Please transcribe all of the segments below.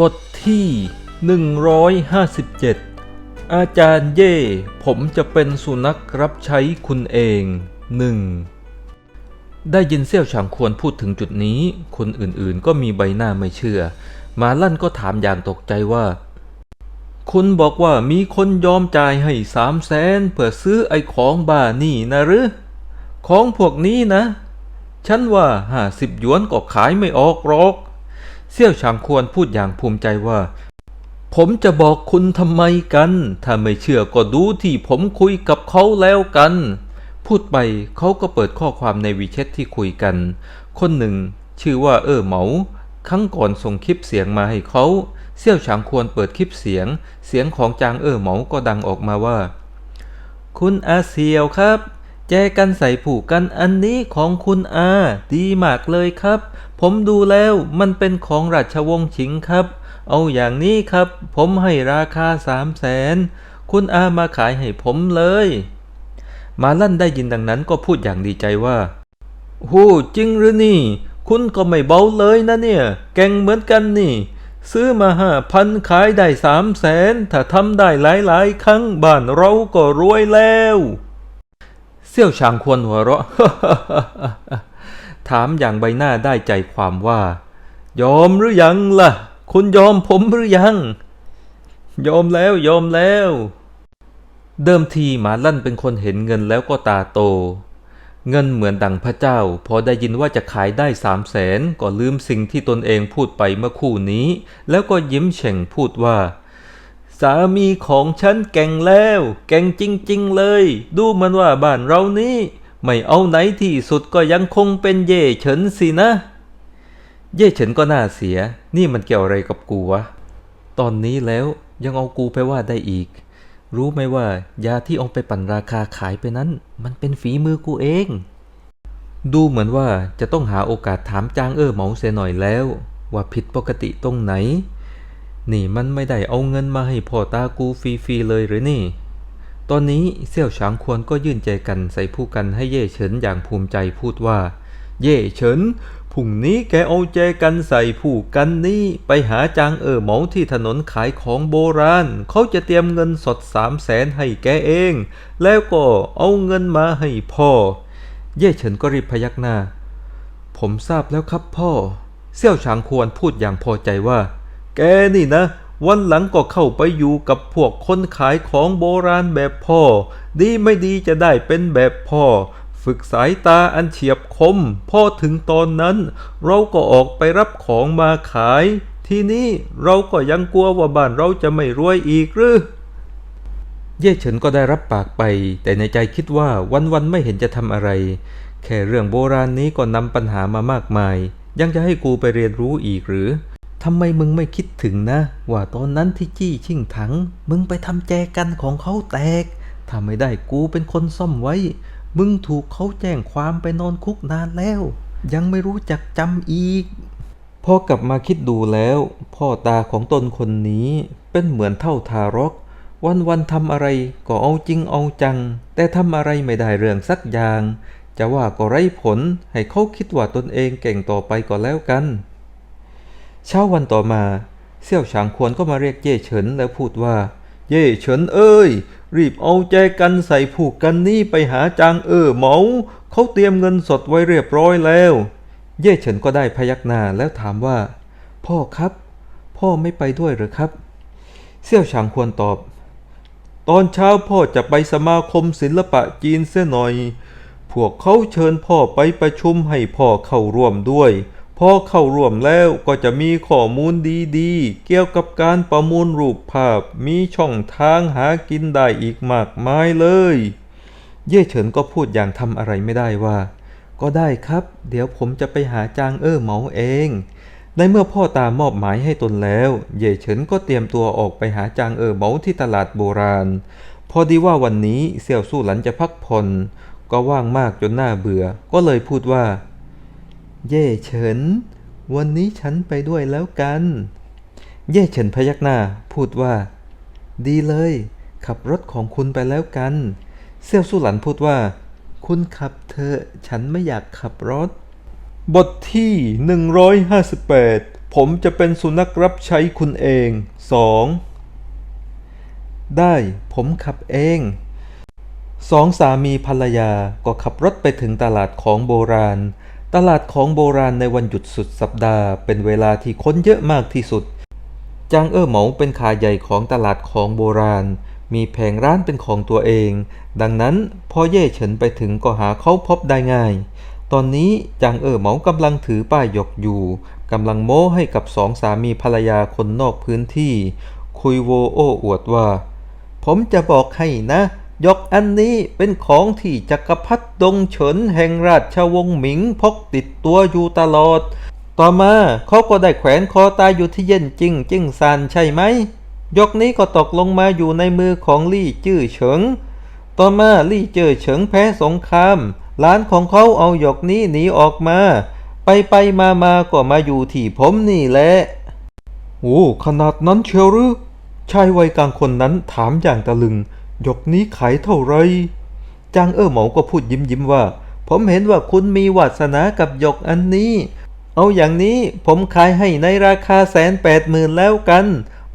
บทที่ 157 อาจารย์เย่ ผมจะเป็นสุนัขรับใช้คุณเองหนึ่งได้ยินเซี่ยวฉางควรพูดถึงจุดนี้ คนอื่นๆก็มีใบหน้าไม่เชื่อ มาลั่นก็ถามอย่างตกใจว่า คุณบอกว่ามีคนยอมจ่ายให้สามแสนเพื่อซื้อไอ้ของบ้านี่นะหรือ ของพวกนี้นะ ฉันว่าห้าสิบหยวนก็ขายไม่ออกหรอก เซี่ยวฉางควรพูดอย่างภูมิใจว่า ผมจะบอกคุณทำไมกัน ถ้าไม่เชื่อก็ดูที่ผมคุยกับเขาแล้วกัน พูดไปเขาก็เปิดข้อความในวีแชทที่คุยกัน คนหนึ่ง ชื่อว่าเออเหมาครั้งก่อนส่งคลิปเสียงมาให้เขาเซี่ยวฉางควรเปิดคลิปเสียง เสียงของจางเออเหมาก็ดังออกมาว่า คุณอาเซียวครับ แจกันใส่ผูกกันอันนี้ของคุณอา ดีมากเลยครับ ผมดูแล้วมันเป็นของราชวงศ์ชิงครับ เอาอย่างนี้ครับ ผมให้ราคาสามแสนคุณอามาขายให้ผมเลย มาลั่นได้ยินดังนั้นก็พูดอย่างดีใจว่าหูจริงหรือนี่ คุณก็ไม่เบาเลยนะเนี่ย แก่งเหมือนกันนี่ ซื้อมาห้าพันขายได้สามแสนถ้าทำได้หลายๆ ครั้งบ้านเราก็รวยแล้ว เซี่ยวชางควรหัวเราะ ถามอย่างใบหน้าได้ใจความว่า ยอมหรือยังล่ะ คุณยอมผมหรือยัง ยอมแล้วยอมแล้ว เดิมทีหมาลั่นเป็นคนเห็นเงินแล้วก็ตาโต เงินเหมือนดังพระเจ้า พอได้ยินว่าจะขายได้สามแสนก็ลืมสิ่งที่ตนเองพูดไปเมื่อคู่นี้ แล้วก็ยิ้มเฉ่งพูดว่า สามีของฉันแก่งแล้ว แก่งจริงๆเลย ดูมันว่าบ้านเรานี้ ไม่เอาไหนที่สุดก็ยังคงเป็นเย่เฉินสินะ เย่เฉินก็น่าเสีย นี่มันเกี่ยวอะไรกับกูวะ ตอนนี้แล้วยังเอากูไปว่าได้อีก รู้ไหมว่ายาที่เอาไปปั่นราคาขายไปนั้น มันเป็นฝีมือกูเอง ดูเหมือนว่าจะต้องหาโอกาสถามจางเออเหมาเสียหน่อยแล้ว ว่าผิดปกติตรงไหน นี่มันไม่ได้เอาเงินมาให้พ่อตากูฟรีๆเลยหรือนี่ ตอนนี้เซี่ยวฉางควรก็ยื่นใจกันใส่ผู้กันให้เย่เฉินอย่างภูมิใจพูดว่า เย่เฉินพรุ่งนี้แกเอาใจกันใส่ผู้กันนี้ไปหาจางเออเหมาที่ถนนขายของโบราณ เขาจะเตรียมเงินสดสามแสนให้แกเอง แล้วก็เอาเงินมาให้พ่อ เย่เฉินก็รีบพยักหน้า ผมทราบแล้วครับพ่อ เซี่ยวฉางควรพูดอย่างพอใจว่า แกนี่นะ วันหลังก็เข้าไปอยู่กับพวกคนขายของโบราณแบบพ่อ ดีไม่ดีจะได้เป็นแบบพ่อ ฝึกสายตาอันเฉียบคม พอถึงตอนนั้น เราก็ออกไปรับของมาขาย ทีนี้เราก็ยังกลัวว่าบ้านเราจะไม่รวยอีกหรือเย่เฉินก็ได้รับปากไป แต่ในใจคิดว่าวันๆไม่เห็นจะทำอะไร แค่เรื่องโบราณนี้ก็นำปัญหามามากมาย ยังจะให้กูไปเรียนรู้อีกหรือ ทำไมมึงไม่คิดถึงนะ ว่าตอนนั้นที่จี้ชิ่งถัง มึงไปทำแจกันของเขาแตก ถ้าไม่ได้กูเป็นคนซ่อมไว้ มึงถูกเขาแจ้งความไปนอนคุกนานแล้ว ยังไม่รู้จักจำอีก พอกลับมาคิดดูแล้ว พ่อตาของตนคนนี้เป็นเหมือนเท่าทารก วันวันทำอะไรก็เอาจริงเอาจัง แต่ทำอะไรไม่ได้เรื่องสักอย่าง จะว่าก็ไร้ผลให้เขาคิดว่าตนเองเก่งต่อไปก็แล้วกัน เช้าวันต่อมา เซี่ยวฉางควรก็มาเรียกเย่เฉินแล้วพูดว่า เย่เฉินเอ้ย รีบเอาแจกันใส่ผูกกันนี่ไปหาจางเออเหมาเขาเตรียมเงินสดไว้เรียบร้อยแล้ว เย่เฉินก็ได้พยักหน้าแล้วถามว่า พ่อครับ พ่อไม่ไปด้วยหรือครับ เซี่ยวฉางควรตอบ ตอนเช้าพ่อจะไปสมาคมศิลปะจีนเสียหน่อย พวกเขาเชิญพ่อไปประชุมให้พ่อเข้าร่วมด้วย อเข้าร่วมแล้วก็จะมีข้อมูลดีๆ เกี่ยวกับการประมูลรูปภาพมีช่องทางหากินได้อีกมากมายเลย เย่เฉินก็พูดอย่างทำอะไรไม่ได้ว่า ก็ได้ครับ เดี๋ยวผมจะไปหาจางเอ้อเหมาเองในเมื่อพ่อตามอบหมายให้ตนแล้ว เย่เฉินก็เตรียมตัวออกไปหาจางเอ๋อเหมาที่ตลาดโบราณ พอดีว่าวันนี้เสี่ยวสู้หลันจะพักผ่อนก็ว่างมากจนน่าเบื่อ ก็เลยพูดว่า เย่เฉิน วันนี้ฉันไปด้วยแล้วกัน เย่เฉินพยักหน้า พูดว่า ดีเลย ขับรถของคุณไปแล้วกัน เซี่ยวสู้หลันพูดว่า คุณขับเถอฉันไม่อยากขับรถ บทที่ 158 ผมจะเป็นสุนัขรับใช้คุณเองสองได้ ผมขับเองสองสามีภรรยาก็ขับรถไปถึงตลาดของโบราณ ตลาดของโบราณในวันหยุดสุดสัปดาห์ เป็นเวลาที่คนเยอะมากที่สุด จางเอ้อเหมาเป็นขาใหญ่ของตลาดของโบราณ มีแผงร้านเป็นของตัวเอง ดังนั้นพอเย่เฉินไปถึงก็หาเขาพบได้ง่าย ตอนนี้จางเอ้อเหมากำลังถือป้ายหยกอยู่กำลังโม้ให้กับสองสามีภรรยาคนนอกพื้นที่ คุยโวโอ้อวดว่า ผมจะบอกให้นะ ยกอันนี้เป็นของที่จักรพรรดิดงเฉินแห่งราชวงศ์หมิงพกติดตัวอยู่ตลอด ต่อมาเขาก็ได้แขวนคอตายอยู่ที่เย็นจริงจิ้งซานใช่ไหม ยกนี้ก็ตกลงมาอยู่ในมือของลี่จื้อเฉิง ต่อมาลี่เจอเฉิงแพ้สงครามร้านของเขาเอาหยกนี้หนีออกมา ไปไปมามาก็มาอยู่ที่ผมนี่แหละ โอ้ขนาดนั้นเชียวหรือชายวัยกลางคนนั้นถามอย่างตะลึง หยกนี้ขายเท่าไรจางเอ้อหมาก็พูดยิ้มยิ้มว่า ผมเห็นว่าคุณมีวาสนากับหยกอันนี้ เอาอย่างนี้ผมขายให้ในราคาแสนแปดหมื่นแล้วกัน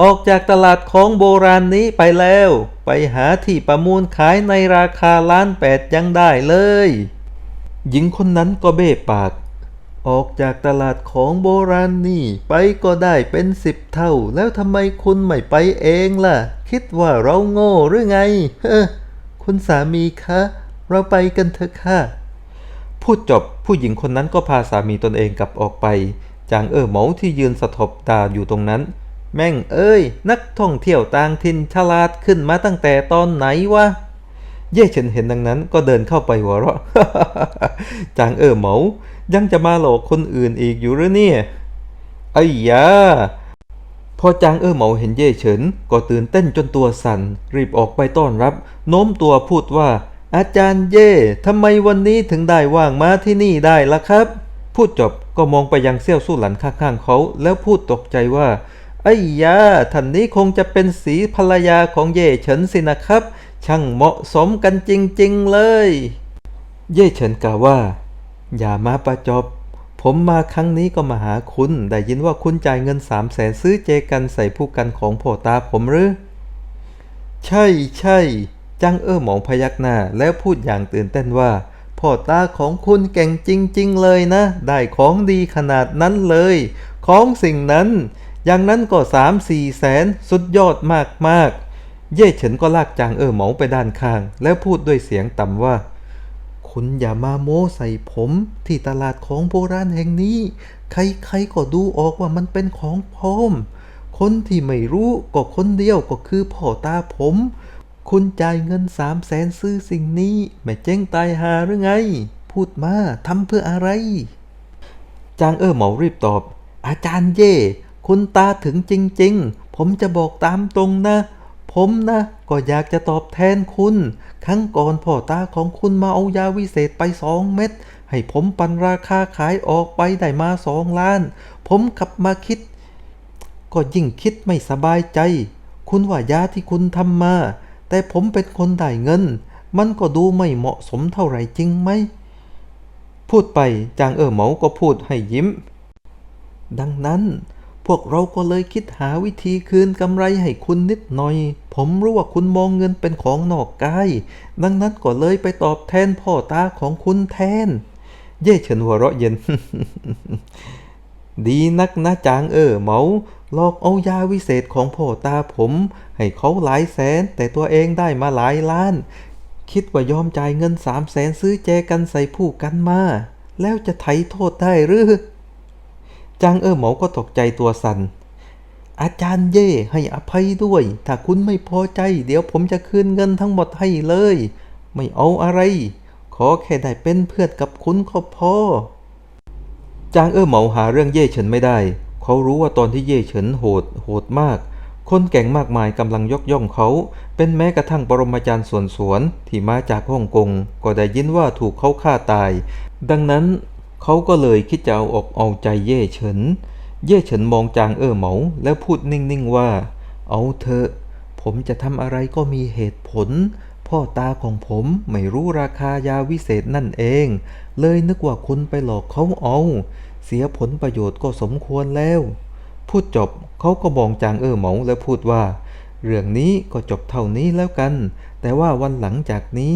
ออกจากตลาดของโบราณนี้ไปแล้ว ไปหาที่ประมูลขายในราคาล้านแปดยังได้เลย หญิงคนนั้นก็เบ้ปาก ออกจากตลาดของโบราณนี่ ไปก็ได้เป็นสิบเท่า แล้วทำไมคุณไม่ไปเองล่ะ คิดว่าเราโง่หรือไง เฮ้อคุณสามีคะ เราไปกันเถอะค่ะ พูดจบผู้หญิงคนนั้นก็พาสามีตนเองกลับออกไป จางเอ๋อเหมาที่ยืนสะทบตาอยู่ตรงนั้น แม่งเอ้ย นักท่องเที่ยวต่างถิ่นฉลาดขึ้นมาตั้งแต่ตอนไหนวะ เย่เฉินเห็นดังนั้นก็เดินเข้าไปหัวเราะ จางเอ๋อเหมายังจะมาหลอกคนอื่นอีกอยู่หรือเนี่ยไอ้ยา พอจางเอ๋อเหมาเห็นเย่เฉิน ก็ตื่นเต้นจนตัวสั่น รีบออกไปต้อนรับ โน้มตัวพูดว่า อาจารย์เย่ทำไมวันนี้ถึงได้ว่างมาที่นี่ได้ล่ะครับ พูดจบก็มองไปยังเซี่ยวสู้หลันข้างๆเขา แล้วพูดตกใจว่าไอ้ยาท่านนี้คงจะเป็นสีภรรยาของเย่เฉินสินะครับ ช่างเหมาะสมกันจริงๆเลย เย่เฉินกล่าวว่า อย่ามาประจบ ผมมาครั้งนี้ก็มาหาคุณ ได้ยินว่าคุณจ่ายเงินสามแสนซื้อเจกันใส่ผู้กันของพ่อตาผมหรือ ใช่ใช่จังเอ้อหมองพยักหน้าแล้วพูดอย่างตื่นเต้นว่า พ่อตาของคุณเก่งจริง ๆ เลยนะ ได้ของดีขนาดนั้นเลย ของสิ่งนั้น อย่างนั้นก็สามสี่แสนสุดยอดมากๆ เย่เฉินก็ลากจางเอ้อหมองไปด้านข้าง แล้วพูดด้วยเสียงต่ำว่า คุณอย่ามาโม้ใส่ผมที่ตลาดของโบราณแห่งนี้ ใครๆก็ดูออกว่ามันเป็นของปลอม คนที่ไม่รู้ก็คนเดียวก็คือพ่อตาผม คุณจ่ายเงินสามแสนซื้อสิ่งนี้ไม่เจ๊งตายหาหรือไง พูดมาทำเพื่ออะไร จางเอ้อเหมารีบตอบ อาจารย์เย่คุณตาถึงจริง ๆ ผมจะบอกตามตรงนะ ผมนะ ก็อยากจะตอบแทนคุณ ครั้งก่อนพ่อตาของคุณมาเอายาวิเศษไปสองเม็ดให้ผมปันราคาขายออกไปได้มาสองล้าน ผมกลับมาคิด ก็ยิ่งคิดไม่สบายใจ คุณว่ายาที่คุณทำมา แต่ผมเป็นคนได้เงิน มันก็ดูไม่เหมาะสมเท่าไหร่จริงไหม พูดไปจางเอ๋อเหมาก็พูดให้ยิ้ม ดังนั้นพวกเราก็เลยคิดหาวิธีคืนกำไรให้คุณนิดหน่อย ผมรู้ว่าคุณมองเงินเป็นของนอกกาย ดังนั้นก็เลยไปตอบแทนพ่อตาของคุณแทน เย่เฉินหัวเราะเย็น ดีนักนะจางเออเหมาหลอกเอายาวิเศษของพ่อตาผม ให้เขาหลายแสน แต่ตัวเองได้มาหลายล้าน คิดว่ายอมจ่ายเงินสามแสนซื้อแจกันใส่ผู้กันมา แล้วจะไถ่โทษได้หรือจางเออเหมาก็ตกใจตัวสัน่น อาจารย์เย่ให้อภัยด้วย ถ้าคุณไม่พอใจ เดี๋ยวผมจะคืนเงินทั้งหมดให้เลย ไม่เอาอะไร ขอแค่ได้เป็นเพื่อนกับคุณก็พอ จางเอ้อเหมาหาเรื่องเย่เฉินไม่ได้ เขารู้ว่าตอนที่เย่เฉินโหดโหดมาก คนแก่งมากมายกำลังยกย่องเขา เป็นแม้กระทั่งปรมาจารย์ส่วนสวนที่มาจากฮ่องกง ก็ได้ยินว่าถูกเขาฆ่าตาย ดังนั้นเขาก็เลยคิดจะเอาอกเอาใจเย่เฉิน เย่เฉินมองจางเอ้อเหมาแล้วพูดนิ่งๆว่า เอาเถอะ ผมจะทำอะไรก็มีเหตุผล พ่อตาของผมไม่รู้ราคายาวิเศษนั่นเอง เลยนึกว่าคุณไปหลอกเขาเอา เสียผลประโยชน์ก็สมควรแล้ว พูดจบเขาก็มองจางเออเหมาแล้วพูดว่า เรื่องนี้ก็จบเท่านี้แล้วกัน แต่ว่าวันหลังจากนี้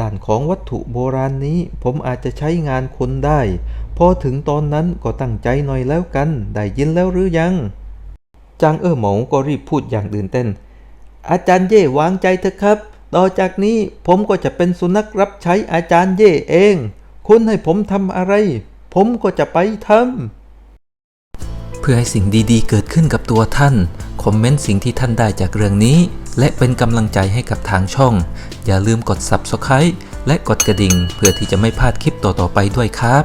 ด้านของวัตถุโบราณนี้ผมอาจจะใช้งานคนได้ พอถึงตอนนั้นก็ตั้งใจหน่อยแล้วกัน ได้ยินแล้วหรือยัง จางเออหมาก็รีบพูดอย่างตื่นเต้น อาจารย์เย่วางใจเถอะครับ ต่อจากนี้ผมก็จะเป็นสุนัขรับใช้อาจารย์เย่เอง คุณให้ผมทำอะไร ผมก็จะไปทำ เพื่อให้สิ่งดีๆ เกิดขึ้นกับตัวท่าน คอมเมนต์สิ่งที่ท่านได้จากเรื่องนี้ และเป็นกำลังใจให้กับทางช่อง อย่าลืมกด Subscribe และกดกระดิ่ง เพื่อที่จะไม่พลาดคลิปต่อๆไปด้วยครับ